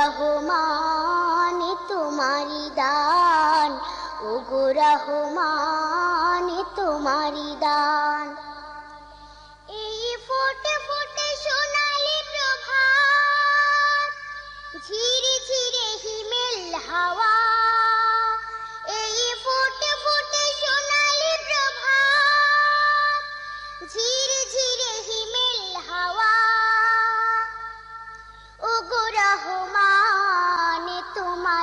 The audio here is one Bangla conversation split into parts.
রহমান তোমারি দান। ওগো রহমান তোমারি দান। এই ফোটে ফোটে সোনালি ঝিরে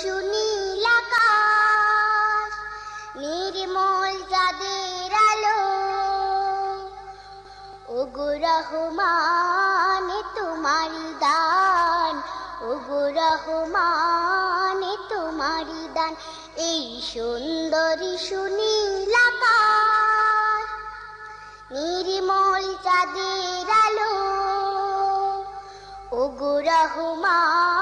সুনীল আকাশ তোমারি দান। ওগো রহমান তোমারি দান। এই সুন্দরী সুনীল নির্মল চাঁদের আলো। ওগো রহমান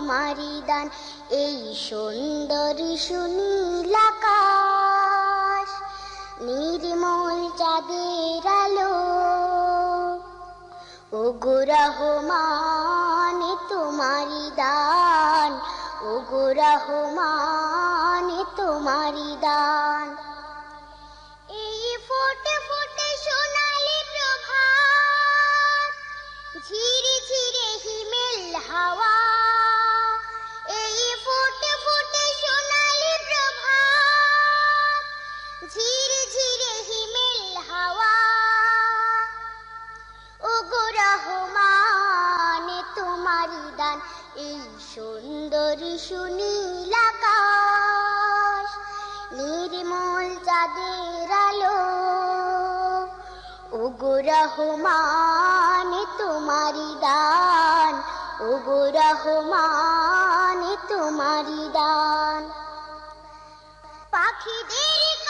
তোমারি দান এই সুন্দরী সুনীল আকাশ, নির্মল চাঁদের আলো। ওগো রহমান তোমারি দান ওগো রহমান তোমারি দান এই ফোটে ফোটে সোনালি প্রভাত ঝিরে ঝিরে হিমেল হাওয়া চাঁদের আলো। ওগো রহমান তোমারি দান। ওগো রহমান তোমারি দান। পাখিদের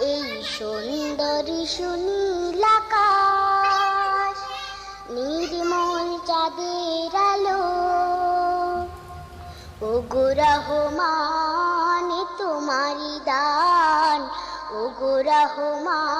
এই সুন্দরী সুনীল আকাশ, নির্মল চাঁদের আলো। ও গো রহমান তোমারি দান। ও গো রহমান